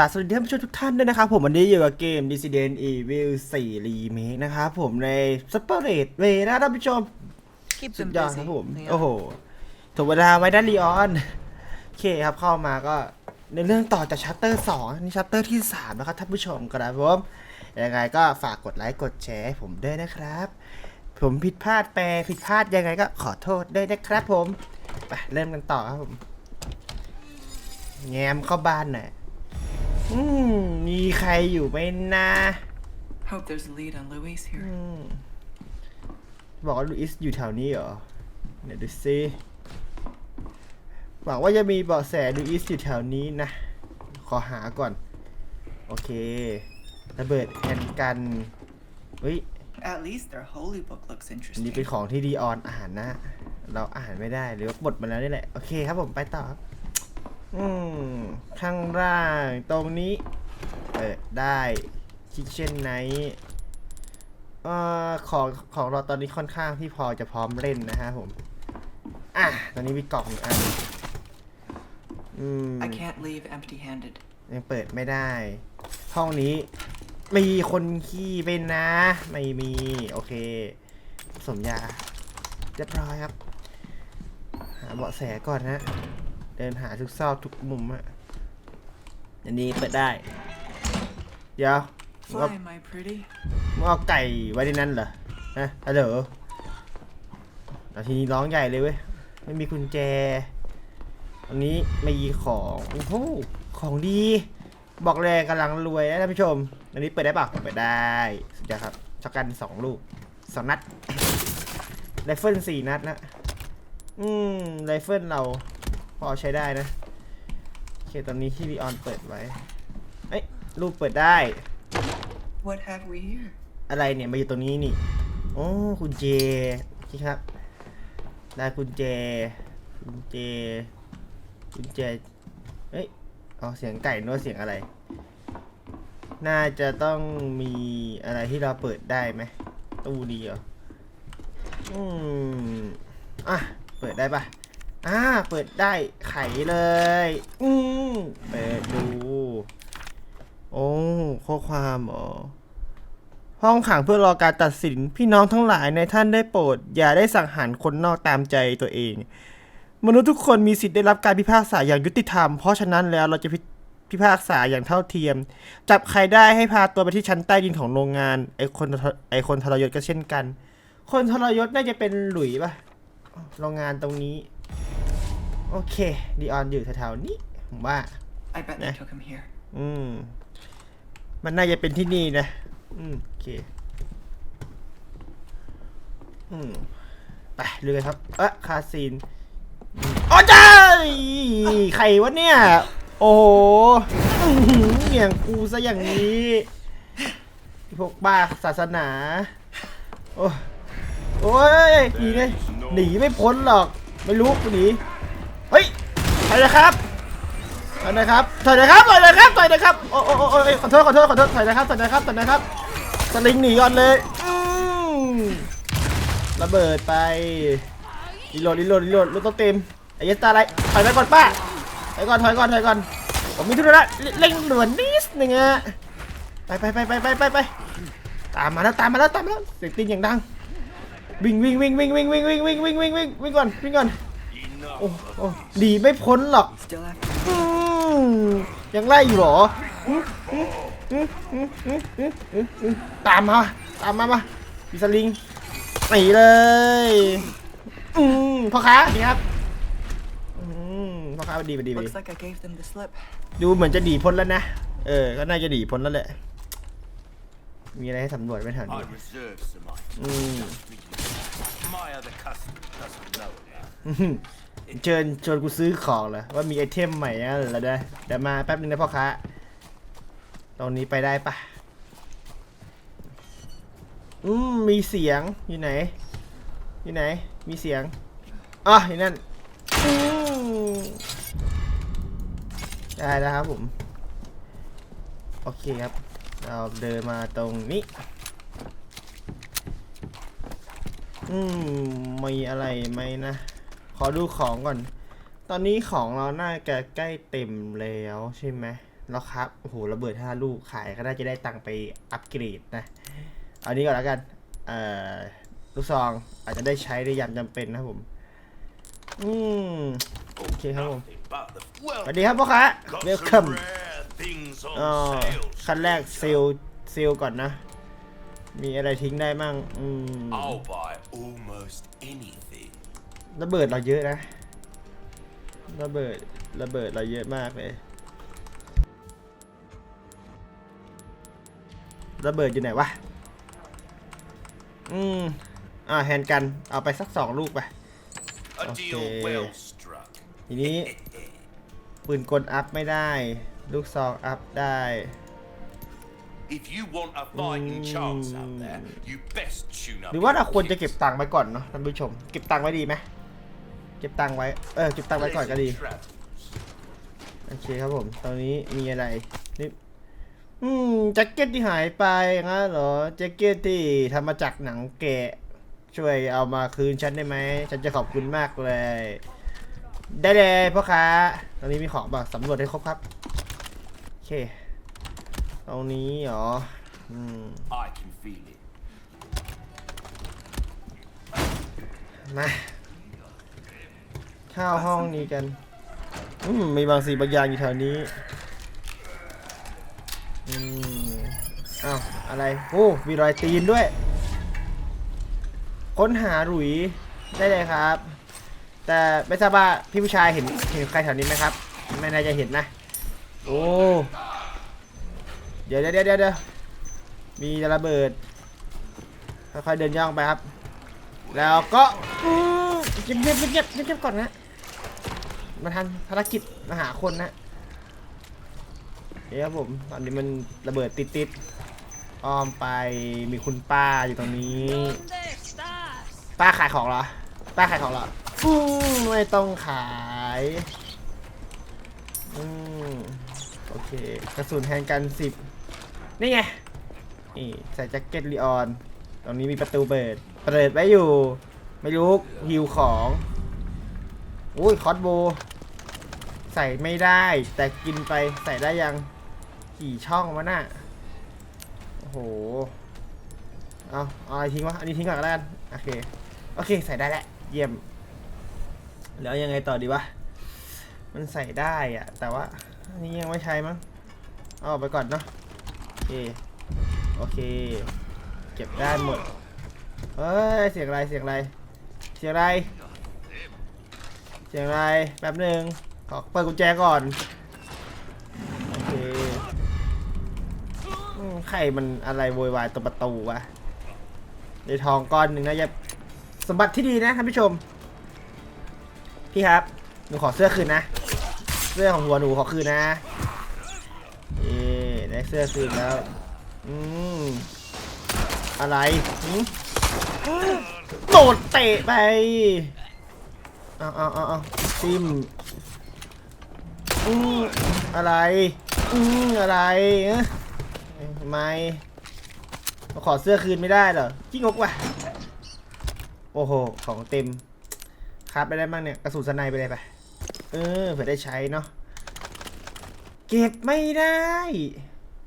กราบสวัสดีท่านผู้ชมทุกท่านด้วยนะครับผมวันนี้อยู่กับเกม Resident Evil 4 Remake นะครับผมใน Separate Way นะท่านผู้ชม Keep สุด them ยอด busy. ครับผม Yeah. โอ้โหถูกเวลาไว้ด้านลีออนโอเคครับเข้ามาก็ในเรื่องต่อจากชัตเตอร์2นี่ชัตเตอร์ที่3นะครับท่านผู้ชมครับผมยังไงก็ฝากกดไลค์กดแชร์ให้ผมด้วยนะครับ ผมผิดพลาดแปลผิดพลาดยังไงก็ขอโทษด้วยนะครับผมไปเริ่มกันต่อครับผม แง้มเข้าบ้านหน่อย อืมมีใครอยู่ไหมนะ Hope there's a lead on Louise อื here. มบอกว่าลูอิสอยู่แถวนี้เหรอเดี๋ยวดูซิหวังว่าจะมีเบาะแสลูอิสอยู่แถวนี้นะ ขอหาก่อน โอเค ระเบิดแอนกันเฮ้ย At least their holy book looks อัน interesting. นี้เป็นของที่ดีออนอ่านนะ เราอ่านไม่ได้หรือว่าบทมาแล้วนี่แหละ โอเคครับผมไปต่อครับ อืม ข้างล่างตรงนี้เปิดได้คิเช่นไนเอ่อของของเราตอนนี้ค่อนข้างที่พอจะพร้อมเล่นนะฮะผม อะ ตอนนี้มีกล่องหนึ่งอัน อืม I can't leave empty-handed. ยังเปิดไม่ได้ ห้องนี้ มีคนขี้เป็นนะ ไม่มี โอเคผสมยาเรียบร้อยครับ หาเบาะแสก่อนนะ เดินหาทุกซอกทุกมุมอะอันนี้เปิดได้ เดี๋ยวมึงเอา Fly, my pretty. มึงเอาไก่ไว้ในนั้นเหรอฮะฮัลโหลแล้วทีนี้ร้องใหญ่เลยเว้ย ไม่มีกุญแจ อันนี้มีของ โอ้โห ของดี บอกเลยกำลังรวยนะท่านผู้ชม อันนี้เปิดได้ปะเปิดได้สุดยอดครับช็อกกันสองลูกสองนัด ไรเฟิลสี่นัดนะ อืม ไรเฟิลเรา พอใช้ได้นะ โอเค ตอนนี้ที่วีออนเปิดไว้ เอ้ยลูกเปิดได้ What have we here? อะไรเนี่ยมาอยู่ตรงนี้นี่ โอ้กุญแจพี่ครับ ได้กุญแจกุญแจกุญแจเอ้ย อ๋อ เสียงไก่นึกว่าเสียงอะไร น่าจะต้องมีอะไรที่เราเปิดได้ไหม ตู้ดีเหรอ อืม อะ เปิดได้ปะ อ่า เปิดได้ไขเลย อืมเปิดดู โอ้ข้อความเหรอห้องขังเพื่อรอการตัดสินพี่น้องทั้งหลายในท่านได้โปรด อย่าได้สังหารคนนอกตามใจตัวเอง มนุษย์ทุกคนมีสิทธิ์ได้รับการพิพากษาอย่างยุติธรรม เพราะฉะนั้นแล้วเราจะพิพิพากษาอย่างเท่าเทียม จับใครได้ให้พาตัวไปที่ชั้นใต้ดินของโรงงาน ไอคนไอคนทรยศก็เช่นกัน คนทรยศน่าจะเป็นหลุยป่ะโรงงานตรงนี้ โอเคดีออนอยู่แถวๆนี้ผมว่า I bet they Yeah. took him here. อืม มันน่าจะเป็นที่นี่นะ อืม โอเค อืม ไปเลยครับ เอะคาซีนอืมอ๋อจ้ายใครวะเนี่ย โอ้โหอื้อหือเหนียงกูซะอย่างนี้พวกบ้าศาสนา โอ้โอ้ยหนีเลยหนีไม่พ้นหรอก ไม่รู้กูหนีเฮ้ยไปเลยครับถอยนะครับถอยนะครับถอยนะครับถอยนะครับโอ้โอ้โอ้ขอโทษขอโทษขอโทษถอยนะครับถอยนะครับถอยนะครับสลิงหนีก่อนเลยระเบิดไปรีโหลดรีโหลดรีโหลดรถต้องเต็มไอ้ยัสตาอะไรถอยไปก่อนป้าถอยก่อนถอยก่อนถอยก่อนผมมีธุระเร่งด่วนนิดนึงอะไปไปไปไปไปไปไปตามมาแล้วตามมาแล้วตามมาแล้วเสียงตีนอย่างดัง วิ่งวิ่งวิ่งวิ่งวิ่งวิ่งวิ่งวิ่งวิ่งวิ่งวิ่งวิ่งก่อนวิ่งก่อนโอ้โอ้หนีไม่พ้นหรอก Still after อืมยังไล่อยู่เหรออืมอืมอืมอืมอืมอืมอืมอืมตามมาตามมามามีสลิงหนีเลยอืมพ่อค้าดีครับอืมพ่อค้าดีไปดีไปดี Looks like I gave them the slip. ดูเหมือนจะหนีพ้นแล้วนะ เออ ก็น่าจะหนีพ้นแล้วแหละ มีอะไรให้สำรวจไหมแถว I นี้ reserve some items. อืม My other customer doesn't know about. อื้อหือเชิญชวนกูซื้อของเหรอว่ามีไอเทมใหม่นะเหรอเด้อเดี๋ยวมาแป๊บนึงนะพ่อค้าตรงนี้ไปได้ปะอืมมีเสียงอยู่ไหน อยู่ไหน มีเสียงอ๋ออยู่นั่นอืมได้แล้วครับผม โอเคครับ เราเดินมาตรงนี้ อืม มีอะไรไหมนะ ขอดูของก่อน ตอนนี้ของเราน่าจะใกล้เต็มแล้วใช่ไหมแล้วครับ โอ้โห ระเบิดห้าลูกขายก็น่าจะได้ตังค์ไปอัปเกรดนะ เอานี้ก่อนแล้วกัน เอ่อ ลูกซองอาจจะได้ใช้ในยามจำเป็นนะครับผมอืม Oh, Okay, hello. nothing but the สวัสดีครับพ่อค้า Got เวล some คัม rare things on อ๋อ sale. ขั้นแรกเซลเซลก่อนนะ มีอะไรทิ้งได้มั่งอืม I'll buy almost anything. ระเบิดเราเยอะนะ ระเบิดระเบิดเราเยอะมากเลย ระเบิดอยู่ไหนวะ อืม อ่าแฮนด์กัน เอาไปสักสองลูกไป A deal Okay. well struck. ทีนี้ ปืนกลอัพไม่ได้ ลูกซองอัพได้ If you want a fighting chance out there, you best tune up. หรือว่าเราควรจะเก็บตังค์ไว้ก่อนเนาะท่านผู้ชม เก็บตังค์ไว้ดีไหมเก็บตังค์ไว้ เออ เก็บตังค์ไว้ก่อนก็ดี โอเคครับผม ตอนนี้มีอะไร นี่ อืม แจ็คเก็ตที่หายไปงั้นเหรอ แจ็คเก็ตที่ทำมาจากหนังแกะ ช่วยเอามาคืนฉันได้ไหม ฉันจะขอบคุณมากเลย ได้เลยพ่อค้า ตอนนี้มีของบ้างสำรวจให้ครบครับ โอเค ตรงนี้เหรออืม I can feel it. มาเข้าห้องนี้กัน อืมมีบางสิ่งบางอย่างอยู่แถวนี้ อืมอ้าวอะไร โอ้มีรอยตีนด้วย ค้นหาหลุยได้เลยครับ แต่ไม่ทราบว่าพี่ผู้ชายเห็นเห็นใครแถวนี้ไหมครับ ไม่น่าจะเห็นนะ โอ้ เดี๋ยวเดี๋ยวเดี๋ยวเดี๋ยวมีระเบิด ค่อยๆเดินย่องไปครับ แล้วก็เก็บเก็บเก็บเก็บเก็บเก็บก่อนนะมาทันภารกิจมาหาคนนะเดี๋ยวครับผมตอนนี้มันระเบิดติดติดๆอ้อมไปมีคุณป้าอยู่ตรงนี้ ป้าขายของเหรอ ป้าขายของเหรออืมไม่ต้องขายอืมโอเค กระสุนแทนกันสิบ นี่ไง นี่ใส่แจ็คเก็ตลีออน ตรงนี้มีประตูเปิด เปิดไว้อยู่ ไม่รู้ฮิวของอุ้ยคอสโบ ใส่ไม่ได้ แต่กินไปใส่ได้ยังกี่ช่องวะน่ะโอ้โห เอาเอาอะไรทิ้งวะ อันนี้ทิ้งก่อนก็แล้วกัน โอเค โอเค ใส่ได้แล้ว เยี่ยม แล้วยังไงต่อดีวะ มันใส่ได้อะแต่ว่า อันนี้ยังไม่ใช้มั้ง เอาออกไปก่อนเนาะ เค โอเค เก็บได้หมด เฮ้ย เสียงอะไร เสียงอะไร เสียงอะไร เสียงอะไร แป๊บหนึ่งขอเปิดกุญแจก่อน โอเคอืมใครมันอะไรโวยวายตรงประตูวะในทองก้อนหนึ่งนะอย่าสมบัติที่ดีนะท่านผู้ชม พี่ครับ หนูขอเสื้อคืนนะ เสื้อของหัวหนูขอคืนนะ เสื้อคืนแล้ว อืม อะไรหืมโดดเตะไป เอาเอาเอาเอาซิมอืมอะไร อืมอะไรเอ๊ะทำไมมาขอเสื้อคืนไม่ได้เหรอจิ้งกว่ะ โอ้โห ของเต็มครับไปได้บ้างเนี่ย กระสุนสไนไปเลยไป เออ เผื่อได้ใช้เนาะ เก็บไม่ได้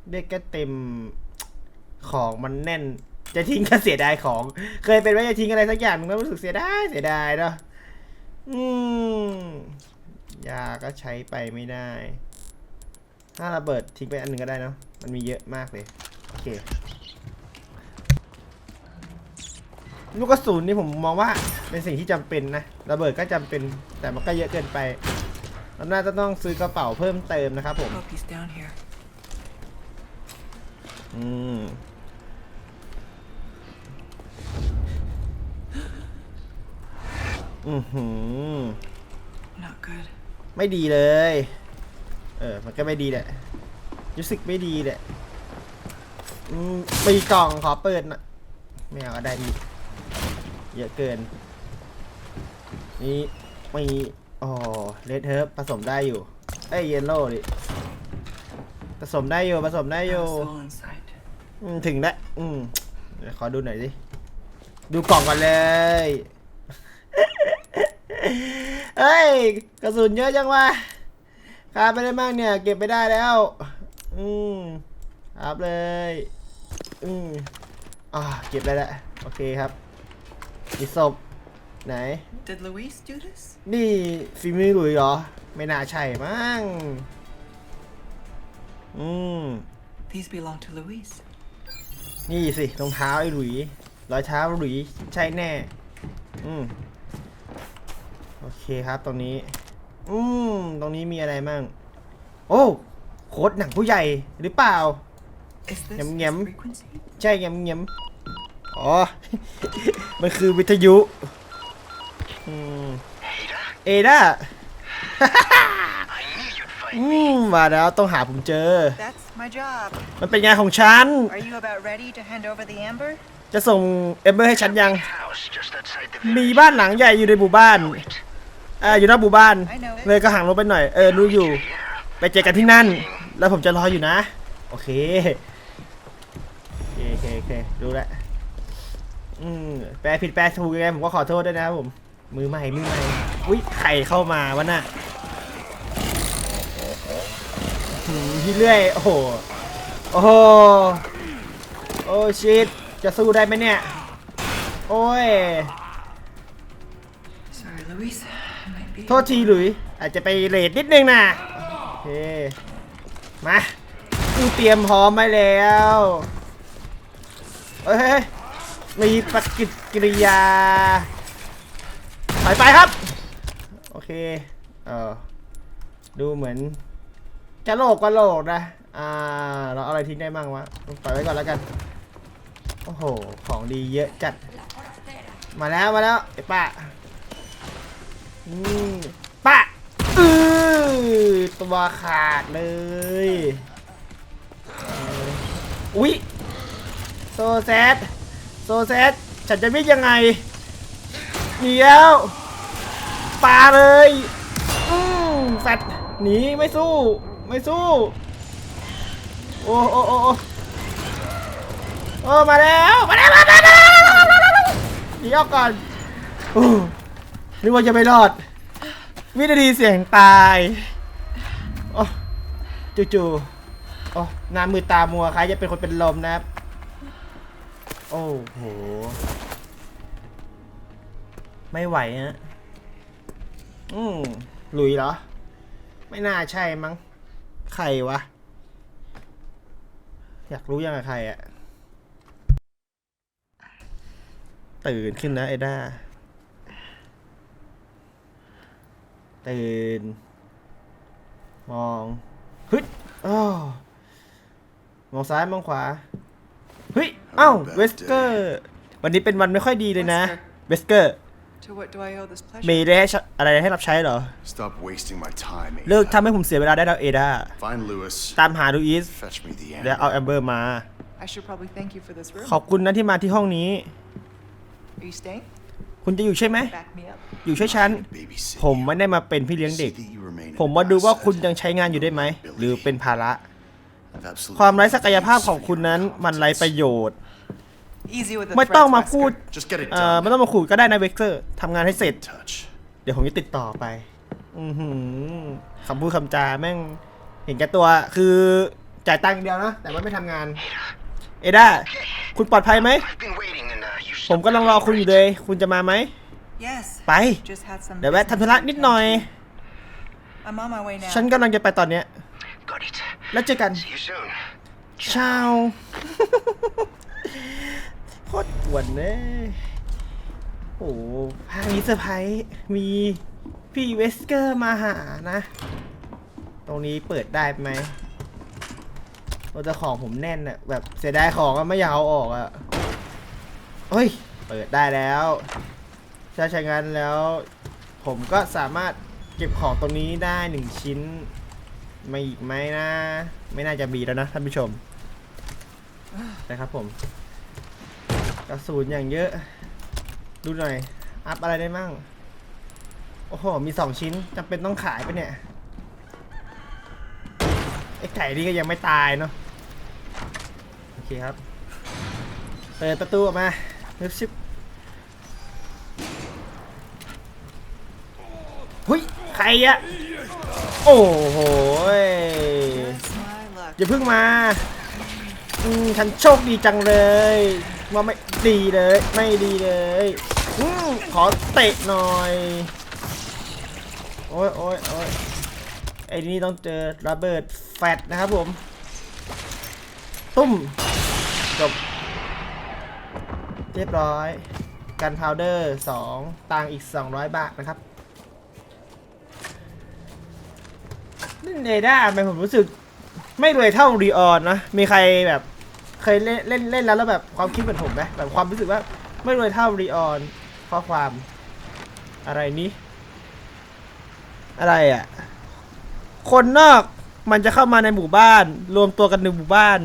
เด็กก็เต็มของมันแน่น จะทิ้งก็เสียดายของ เคยเป็นไหมจะทิ้งอะไรสักอย่างหนึงแล้วรู้สึกเสียดายเสียดายเนาะอืมยาก็ใช้ไปไม่ได้ ถ้าระเบิดทิ้งไปอันหนึ่งก็ได้เนาะมันมีเยอะมากเลย โอเค ลูกกระสุนนี่ผมมองว่าเป็นสิ่งที่จำเป็นนะ ระเบิดก็จำเป็นแต่มันก็เยอะเกินไปเราน่าจะต้องซื้อกระเป๋าเพิ่มเติมนะครับผม Hope he's down here. อืมอือหือ Not good. ไม่ดีเลย เออ มันก็ไม่ดีแหละรู้สึกไม่ดีแหละอืมมีกล่องขอเปิดหน่อยไม่เอาก็ได้มีเยอะเกิน นี่มีอ๋อเลดเฮิร์บผสมได้อยู่ เอ้ยเยลโล่ดิ ผสมได้อยู่ ผสมได้อยู่ Not a soul in sight. อืมถึงแล้วอืมเดี๋ยวขอดูหน่อยสิดูกล่องก่อนเลย เฮ้ย กระสุนเยอะจังวะคาไปได้บ้างเนี่ย เก็บไม่ได้แล้วโอืมอัพเลย อืมอ่าเก็บได้แล้ว โอเคครับมีศพไหน Did Luis do this? นี่ฝีมือหลุยเหรอ ไม่น่าใช่มั้ง อืม These belong to Luis. นี่สิรองเท้าไอ้หลุยรอยเท้าหลุยใช่แน่ อืมโอเคครับตรงนี้ อืมตรงนี้มีอะไรมั่ง โอ้โค้ดหนังผู้ใหญ่หรือเปล่า Is this Yum, his yum. frequency? ใช่เงียบเงียบอ๋อ มันคือวิทยุอืมเอด้า I knew you'd find อืมมาแล้วต้องหาผมเจอ That's my job. มันเป็นงานของฉัน Are you about ready to hand over the amber? จะส่งเอมเบอร์ให้ฉันยัง house just outside the มี village. บ้านหลังใหญ่อยู่ในหมู่บ้าน It. อ่าอยู่นอกหมู่บ้าน I know it. เลยก็ห่างลงไปหน่อย เออรู้อยู่ ไปเจอกันที่นั่น แล้วผมจะรออยู่นะ โอเค โอเคโอเคโอเครู้แล้วอืมแปลผิดแปลถูกยังไงผมก็ขอโทษด้วยนะครับผม มือใหม่ มือใหม่ อุ้ยไข่เข้ามาวะน่ะ หืมพี่เรื่อย โอ้โห โอ้โห โอ้ชิตจะสู้ได้ไหมเนี่ย โอ้ย Sorry, Luis. I might be. โทษทีหลุย อาจจะไปเลทนิดนึงนะโอเค มากูเตรียมพร้อมไว้แล้วเฮ้ยเฮ้ยมีปฏิกิริยาถอยไปครับ โอเค เออดูเหมือน จะโลกก็โลกนะ อ่า เราเอาอะไรทิ้งได้มั่งวะปล่อยไว้ก่อนแล้วกัน โอ้โห ของดีเยอะจัด มาแล้วมาแล้วไอ้ป้าอืมปะอือตัวขาดเลย อุ๊ยโซแซดโซแซดฉันจะวิ่งยังไงหนีแล้วปาเลย อืมแฟดหนีไม่สู้ ไม่สู้ โอ้โอ้โอ้โอ้โอ้มาแล้วมาแล้วมาแล้วมาแล้วมาแล้วมาแล้วหนีออกก่อนโอ้นึกว่าจะไม่รอด วินาทีเสียงตายโอ้จู่ๆโอ้น้ามือตามัวใครจะเป็นคนเป็นลมนะครับ โอ้โห ไม่ไหวฮะอืมหลุยเหรอ ไม่น่าใช่มั้ง ใครวะ อยากรู้ยังไงใครอะตื่นขึ้นนะเอด้าตื่น มองฮึดอ้าวมองซ้ายมองขวาเฮ้ยเอ้าเวสเกอร์ วันนี้เป็นวันไม่ค่อยดีเลยนะ เวสเกอร์ To what do I owe this pleasure? มีได้ให้ชอะไรให้รับใช้เหรอ Stop wasting my time. เลิก Ada. ทำให้ผมเสียเวลาได้แล้วเอดา Find Lewis. ตามหาดูอีส Fetch me the แล้วเอา amber. แอมเบอร์มา I should probably thank you for this room. ขอบคุณนะที่มาที่ห้องนี้ Are you staying? คุณจะอยู่ใช่ไหม Back me up. อยู่ช่วยฉัน Babysit ผม you. ไม่ได้มาเป็นพี่เลี้ยงเด็ก See that you remain ผม an มาดูว่า asset. คุณยังใช้งานอยู่ได้ไหม หรือเป็นภาระ I've absolutely ความไร้ศักย no ภาพ use ของ for คุณ your นั้นมันไร้ประ incompetence. โยชน์ Easy with the ไม่ต้อง threats, มาพูด Wesker. Just get it เอ่อ done. ไม่ต้องมาขู่ก็ได้นะเวกเซอร์ทำงานให้เสร็จ Touch. เดี๋ยวผมจะติดต่อไป อือหือคำพูดคำจาแม่ง เห็นแก่ตัวคือจ่ายตังค์อย่างเดียวนะ แต่ว่าไม่ทำงาน เอด้าคุณปลอดภัยไหม I've been waiting and uh, you ผมกำลังรอคุณอยู่เลย คุณจะมาไหม Yes. ไป Just had some. เดี๋ยวแวะ business ทำธุระ to นิดหน่อย attend to. I'm on my way now. ฉันกำลังจะไปตอนเนี้ย got it. แล้วเจอกัน See you soon. ชาวโคตรปวดเลยโอ้โหภาคนี้เซอร์ไพรส์มีพี่เวสเกอร์มาหานะ ตรงนี้เปิดได้ไหมโอ้แต่ของผมแน่นอะแบบเสียดายของอะไม่อยากเอาออกอะเฮ้ย เปิดได้แล้วถ้าใช้งานแล้ว ผมก็สามารถเก็บของตรงนี้ได้หนึ่งชิ้นไม่อีกไหมนะ ไม่น่าจะมีแล้วนะท่านผู้ชมนะครับผม กระสุนอย่างเยอะ ดูหน่อย อัพอะไรได้มั่ง โอ้โห มีสองชิ้นจำเป็นต้องขายไปเนี่ย ไอ้ไก่นี่ก็ยังไม่ตายเนาะ โอเคครับ เปิดประตูออกมาชิบชิบหุยใครอะโอ้โหอย่าเพิ่งมา อืมฉันโชคดีจังเลย ว่าไม่ดีเลย ไม่ดีเลยอขอเตะหน่อย โอ้ยโอ้ยโอ้ยไอ้นี่ต้องเจอระเบิดแฟตนะครับผม ตุ้ม จบ เรียบร้อย กันพาวเดอร์2ตังอีก 200 บาทนะครับนี่เนด้าทำไมผมรู้สึกไม่รวยเท่ารีออนนะ มีใครแบบ เคยเล่นเล่นเล่นแล้วแล้วแบบความคิดเหมือนผมไหมแบบความรู้สึกว่าไม่รวยเท่ารีออนข้อความอะไรนี้ อะไรอะ คนนอกมันจะเข้ามาในหมู่บ้าน รวมตัวกันในหมู่บ้าน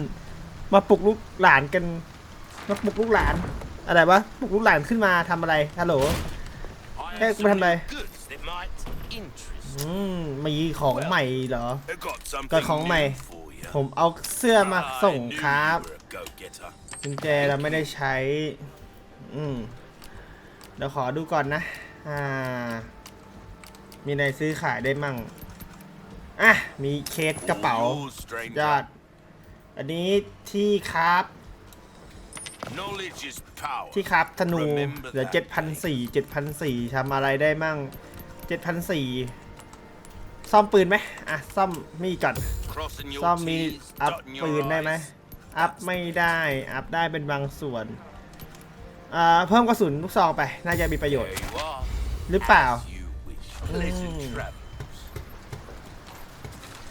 มาปลุกลูกหลานกัน มาปลุกลูกหลาน อะไรวะปลุกลูกหลานขึ้นมาทำอะไรฮัลโหล I Hey, have come on, some mate. goods that might interest อืมมีของใหม่เหรอ you. I've got something ก็ของใหม่ new for you. ผมเอาเสื้อมาส่ง I knew ครับ you were a go-getter. กุญแจเราไม่ได้ใช้ อืม เดี๋ยวขอดูก่อนนะ อ่า มีอะไรซื้อขายได้มั่ง อะ มีเคสกระเป๋า All yours, stranger. ยอด อันนี้ที่ครับ Knowledge is power. ที่ครับธนู Remember เหลือ that, เจ็ดพันสี่เจ็ดพันสี่ทำอะไรได้มั่งเจ็ดพันสี่ซ่อมปืนไหมอะ ซ่อมมีดก่อน Crossing your ซ่อมมี T's, อัพ dotting ปืน your ได้ไหม I's. อัพไม่ได้ อัพได้เป็นบางส่วนอ่าเพิ่มกระสุนลูกซองไป น่าจะมีประโยชน์ There you are. หรือเปล่า As you wish. Pleasant Mm. travel.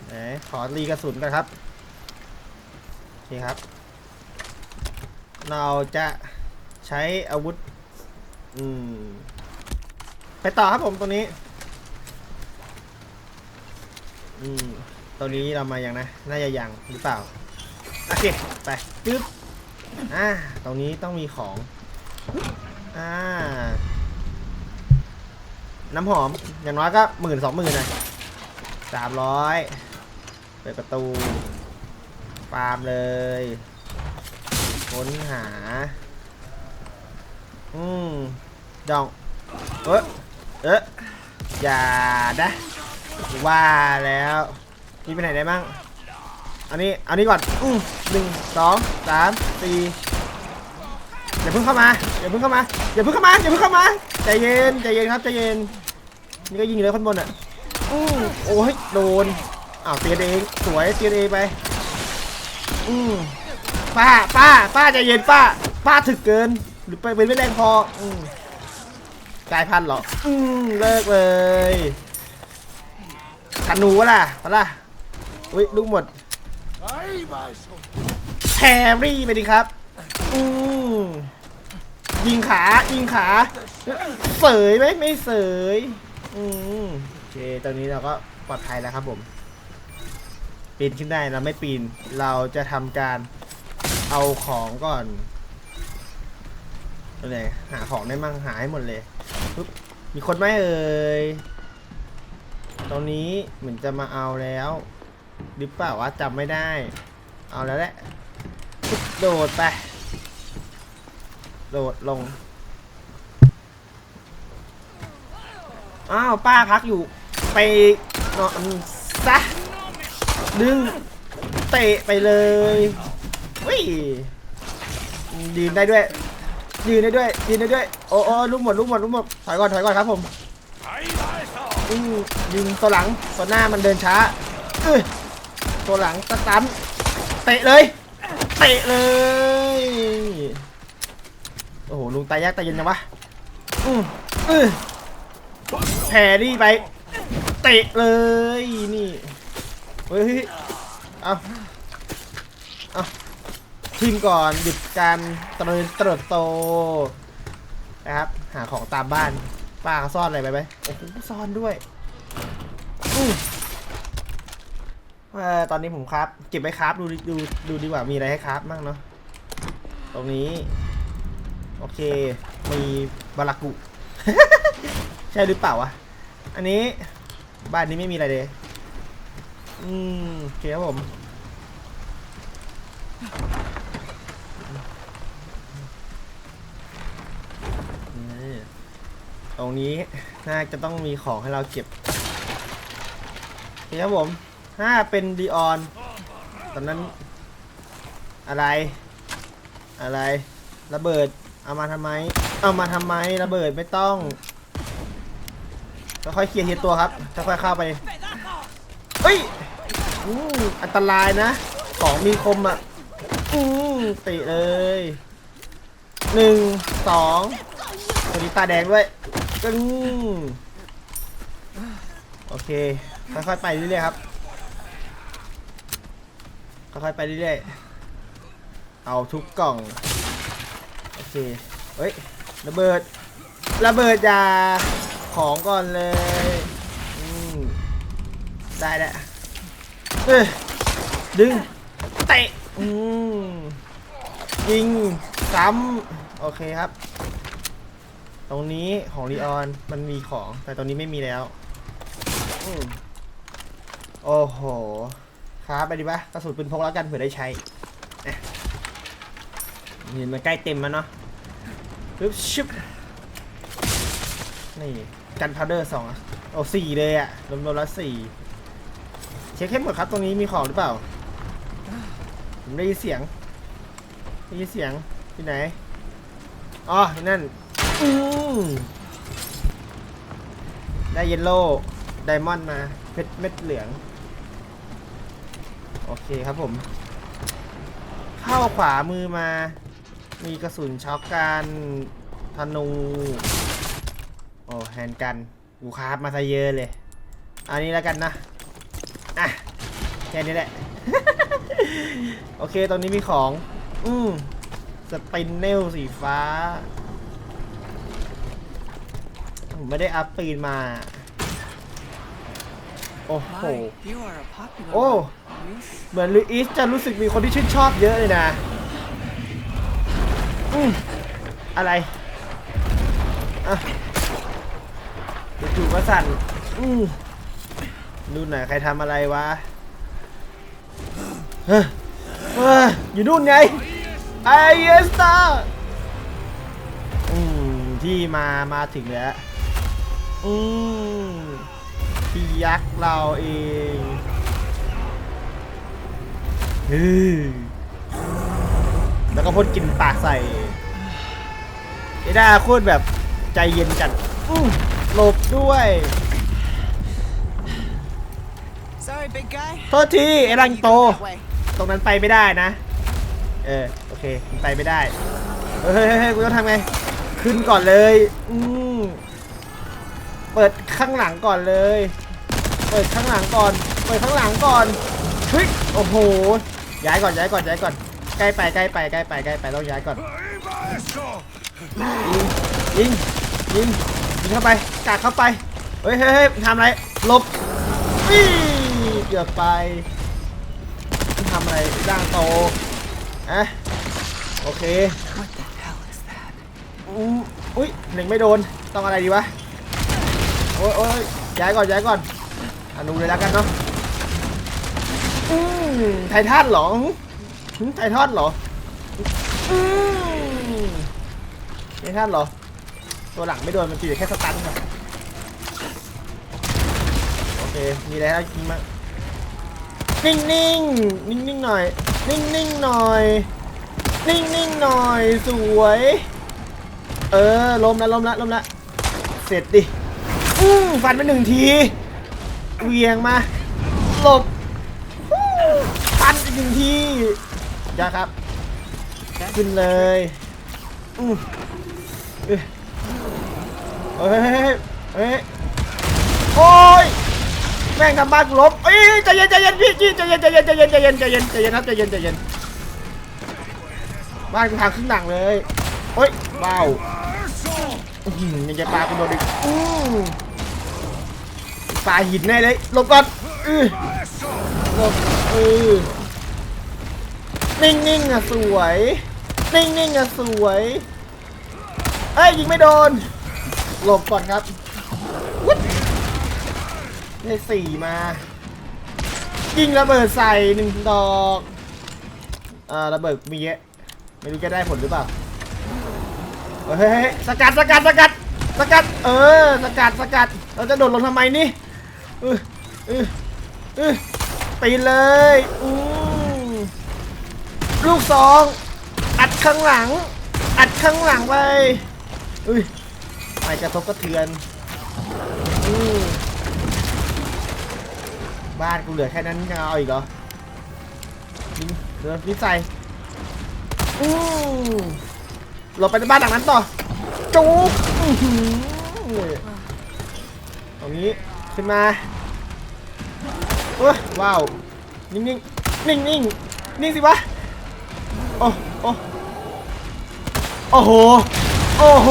ไหนขอรีกระสุนกันครับโอเคครับ เราจะใช้อาวุธ อืม ไปต่อครับผมตรงนี้ อืมตรงนี้เรามายังนะ น่าจะยังหรือเปล่า โอเค ไปปึ๊บอ่าตรงนี้ต้องมีของอ่าน้ำหอม อย่างน้อยก็หมื่นสองหมื่นนะสามร้อยเปิดประตูฟาร์มเลย ค้นหา อืมดอง เอ๊ะเอ๊ะอย่านะว่าแล้วนี่ไปไหนได้บ้าง อันนี้อันนี้ก่อนอืมหนึ่งสองสามสี่อย่าเพิ่งเข้ามาอย่าเพิ่งเข้ามาอย่าเพิ่งเข้ามาอย่าเพิ่งเข้ามาใจเย็นใจเย็นครับใจเย็นนี่ก็ยิงเลยคนบนอะอืมโอ้ยโดนอ้าวเตียนเองสวยเตียนเองไปอืมป้าป้าป้าใจเย็นป้า ป้าถึกเกิน หรือไปเป็นไม่แรงพออืมกลายพันธุ์เหรออืมเลิกเลยธนูวะล่ะวะล่ะอุ้ยลูกหมด แฮร์รี่ไปดิครับอืมยิงขายิงขาเสยไหมไม่เสยอืมโอเคตอนนี้เราก็ปลอดภัยแล้วครับผมปีนขึ้นได้เราไม่ปีน เราจะทำการเอาของก่อนอาเลยหาของได้มั่งหาให้หมดเลยปุ๊บมีคนไหมเอ่ยตรงนี้เหมือนจะมาเอาแล้ว หรือเปล่าวะจำไม่ได้ เอาแล้วแหละโดดไป โดดลง อ้าวป้าพักอยู่ ไปนอนซะ ดึง เตะไปเลยวิ่ยืนได้ด้วย ยืนได้ด้วย ยืนได้ด้วย โอ้โอ้ลูกหมดลูกหมดลูกหมด ถอยก่อน ถอยก่อนครับผมอืมยิงตัวหลังตัวหน้ามันเดินช้าเอ้ ตัวหลังสตันเตะเลยเตะเลย โอ้โหลุงตายยากตายเย็นจังวะอืมเออแพรรี่ไป เตะเลยนี่เฮ้ยเอาเอาทิ้งก่อนหยุดการเตริญเติบโตนะครับหาของตามบ้านป้าเขาซ่อนอะไรไปไหมโอ้โหซ่อนด้วยอืม เออตอนนี้ผมครับเก็บไว้ครับดูดูดูดีกว่ามีอะไรให้ครับบ้างเนาะตรงนี้โอเคมีบารากุ ใช่หรือเปล่าวะอันนี้บ้านนี้ไม่มีอะไรเลยอืมโอเคครับผมตรงนี้น่าจะต้องมีของให้เราเก็บโอเคครับผม ถ้าเป็นดีออน ตอนนั้น อะไร อะไร ระเบิด เอามาทำไม เอามาทำไม ระเบิดไม่ต้องค่อยๆเคลียร์ทีละตัวครับค่อยๆเข้าไปเฮ้ยอืมอันตรายนะของมีคมอะอืมติเลยหนึ่งสองตัวนี้ตาแดงด้วยกึ้งโอเคค่อยๆไปเรื่อยๆครับ ค่อยๆไปเรื่อยๆ เอาทุกกล่อง โอเค เฮ้ย ระเบิด ระเบิดยาของก่อนเลยอืมได้แล้วเอ้ยดึง เตะ อืมยิง ซ้ำ โอเคครับ ตรงนี้ของลีออนมันมีของ แต่ตรงนี้ไม่มีแล้ว อืมโอ้โห ครับไปดิปะกระสุนปืนพกแล้วกันเผื่อได้ใช้อะนี่มันใกล้เต็มแล้วเนาะปึ๊บชิบนี่กันพาวเดอร์สองโอ้สี่เลยอะรวมๆแล้วสี่เช็คให้หมดครับตรงนี้มีของหรือเปล่า ผมได้ยินเสียงได้ยินเสียงที่ไหนอ๋อที่นั่นอืมได้เยลโล่ไดมอนด์มาเพชรเม็ดเหลือง เคครับผม เข้าขวามือมา มีกระสุนช็อคกันธนู โอ้แฮนด์กันกูคราฟมาซะเยอะเลย อันนี้แล้วกันนะ อะ แค่นี้แหละ โอเค ตอนนี้มีของ อืมสปินเนลสีฟ้า ผมไม่ได้อัพปืนมา โอ้โห My, you เหมือนลุยอิสจะรู้สึกมีคนที่ชื่นชอบเยอะเลยนะอืมอะไรอะจู่ๆก็สั่นอืมดูหน่อยใครทำอะไรวะเฮ้ยเฮ้ยอยู่นู่นไงไอเอสตาอืมที่มามาถึงแล้วอืมพี่ยักษ์เราเอง แล้วก็พ่นกลินปากใส่เอด้าโคตรแบบใจเย็นจัดอื้อหลบด้วย Sorry, big guy. โทษทีไอ้รัง You โต go that way. ตรงนั้นไปไม่ได้นะ เออ โอเคมันไปไม่ได้เฮ้ยเฮ้ยเฮ้ยกูต้องทำไง ขึ้นก่อนเลย อืมเปิดข้างหลังก่อนเลย เปิดข้างหลังก่อน เปิดข้างหลังก่อนเฮ้ยโอ้โห ย้ายก่อนย้ายก่อนย้ายก่อนใกล้ไปใกล้ไปใกล้ไปใกล้ไปต้องย้ายก่อนยิงยิงยิงยิงเข้าไปกาดเข้าไปเฮ้ยเฮ้ยเฮ้ยทำอะไรหลบวี่เกือบไปทำอะไรร่างโตอะโอเคอุ้ยหนึ่งไม่โดนต้องอะไรดีวะโอ้ยย้ายก่อนย้ายก่อนอนุเลยแล้วกันเนาะ ไททันเหรอหึไททันเหรออืมไททันเหรอ ตัวหลังไม่โดนมันตีแต่แค่สตันครับโอเค มีอะไรให้เรากินมั้างนิ่งนิ่งนิ่งนิ่งๆหน่อย นิ่งนิ่งๆหน่อย นิ่งนิ่งๆหน่อย สวย เออล้มแล้วล้มแล้วล้มแล้วเสร็จดิ อืมฟันไปหนึ่งทีเหวียงมา หลบ ฟันอีกหนึ่ยาครับ ขึ้นเลยอืมเอ้ยเฮ้ยโอ้ยแม่งทำบ้านกูลบเอ้ยใจเย็นใจเย็นพี่จีใจเย็นใจเย็นใจเย็นใจเย็นใจเย็นใจเย็นครับใจเย็นใจเย็นบ้านกูทางขึ้นหนังเลยโอ้ยว้าวยังจะปากูโดนอีกอื้อปาหินแน่เลยลบก่อนอือลบเออ นิ่งๆอะสวย นิ่งๆอะสวย เอ้ยยิงไม่โดน หลบก่อนครับวุ้ดได้สี่มา ยิงระเบิดใส่หนึ่งดอกอ่าระเบิดมีเยอะไม่รู้จะได้ผลหรือเปล่า เฮ้ยสกัดสกัดสกัดสกัด เออ สกัดสกัด เราจะโดดลงทำไมนี่เออเออเออปีนเลยอืม ลูกซอง อัดข้างหลัง อัดข้างหลังไปอุ้ยไม่กระทบกระเทือนอบ้านกูเหลือแค่นั้นยังเอาอีกเหรอยิงเดี๋ยวนิสัยอืมหลบไปในบ้านหลังนั้นต่อจู๊ตรงนี้ขึ้นมาโอ้ยว้าว นิ่งนิ่งนิ่งนิ่งนิ่งสิวะ โอ้โอ้โอ้โห โอ้โห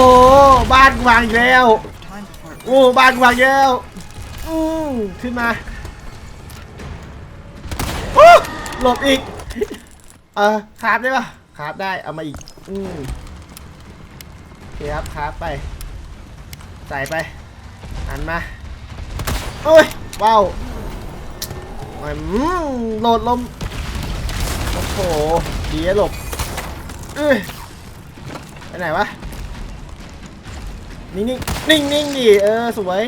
บ้านวางอีกแล้ว โอ้บ้านวางแล้วอืมขึ้นมาโอ้หลบอีก เออคราบได้ปะคราบได้ เอามาอีก อืมโอเคครับคราบไป ใส่ไปหันมาโอ้ยว้าวอืมโหลดลม โอ้โห ดีอะหลบเอ้ยไปไหนวะ นิ่งนิ่งนิ่งนิ่งดิเออสวย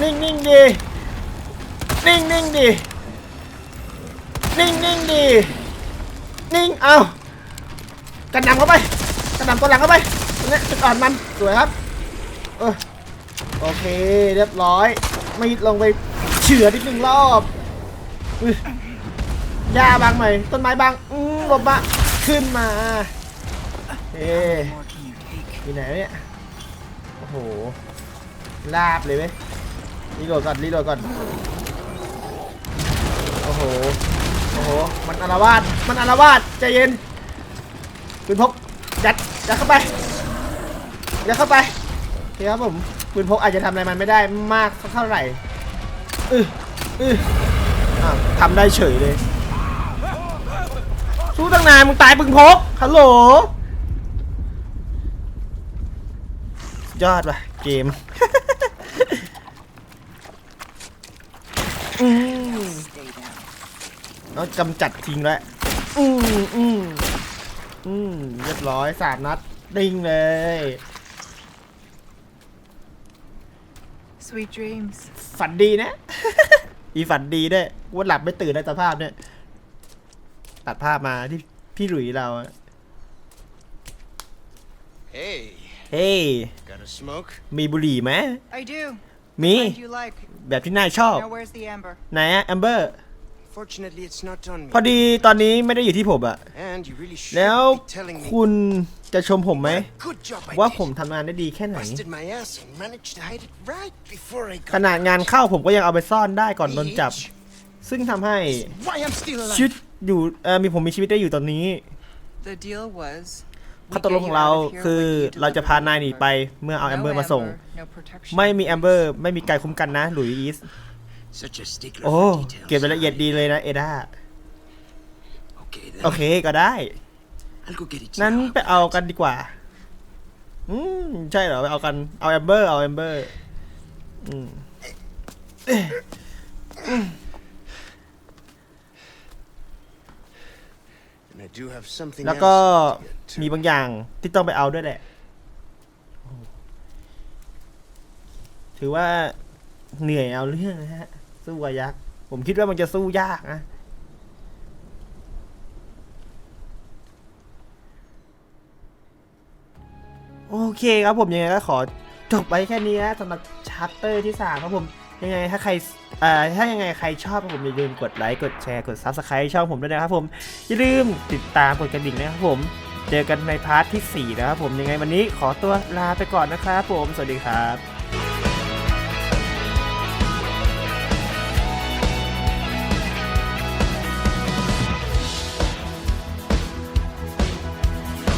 นิ่งนิ่งดินิ่งนิ่งดินิ่งนิ่งดินิ่งเอากระหน่ำเข้าไปกระหน่ำตัวหลังเข้าไปตรงนี้จุดอ่อนมันสวยครับเออโอเคเรียบร้อย ไม่ลงไปเฉือนิดหนึ่งรอบอุ๊ย หญ้าบางหน่อยต้นไม้บางอืมหลบมาขึ้นมาเอ๊อยู่ไหนเนี่ยโอ้โหลาบเลยไหมรีโหลดก่อนรีโหลดก่อนโอ้โหโอ้โหมันอารวาสมันอารวาสใจเย็นปืนพกยัดยัดเข้าไปยัดเข้าไปโอเคครับผมปืนพกอาจจะทำอะไรมันไม่ได้มากเท่าไหร่อืออืออ้าทำได้เฉยเลย สู้ตั้งนานมึงตายปืนพกฮัลโหลยอดว่ะเกมอืม Stay down. แล้วกำจัดทิ้งแล้วอืมอืมอืมเรียบร้อยสามนัดดิ้งเลย Sweet dreams. ฝันดีนะ อีฝันดีด้วยว่าหลับไม่ตื่นในสภาพเนี่ย ตัดภาพมาที่พี่หลุยเราอะ Hey, เฮ้ย got a smoke? มีบุหรี่ไหม I do. มี Kind you like. แบบที่นายชอบ Now where's the amber? ไหนอะแอมเบอร์ Fortunately, it's not on me. พอดีตอนนี้ไม่ได้อยู่ที่ผมอะ And you really should แล้ว be telling me คุณจะชมผมไหม what a good job I ว่า did. ผมทำงานได้ดีแค่ไหน Busted my ass and managed to hide it right before I ข got นาดงานเข้าผมก็ยังเอาไปซ่อนได้ก่อนโดนจับ Bitch. ซึ่งทำให้ Why I'm still ชีวิต alive. อยู่เออมีผมมีชีวิตได้อยู่ตอนนี้ The deal was. ข้อตกลงของเราคือเราจะพานายหนีไปเมื่อเอาแอมเบอร์มาส่ง No protection. ไม่มีแอมเบอร์ไม่มีการคุ้มกันนะ หลุยส์อีส Such a stickler โอ้ for details. เก็บรายละเอียดดีเลยนะ เอดา Okay, then. โอเคก็ได้ I'll go get it นั้น now. ไปเอากันดีกว่า อืม ใช่เหรอ ไปเอากัน เอาแอมเบอร์ เอาแอมเบอร์ อืม And I do have something แล้วก็ else to get to. มีบางอย่างที่ต้องไปเอาด้วยแหละ ถือว่าเหนื่อยเอาเรื่องนะฮะ สู้กับยักษ์ ผมคิดว่ามันจะสู้ยากนะ โอเคครับผมยังไงก็ขอจบไปแค่นี้นะสำหรับชัปเตอร์ที่สามครับผม ยังไงถ้าใครเอ่อถ้ายังไงใครชอบผมอย่าลืมกดไลค์กดแชร์กด Subscribe ช่องผมด้วยนะครับผมอย่าลืมติดตามกดกระดิ่งนะครับผมเจอกันในพาร์ทที่ 4 นะครับผมยังไงวันนี้ขอตัวลาไปก่อนนะครับผมสวัสดีครับ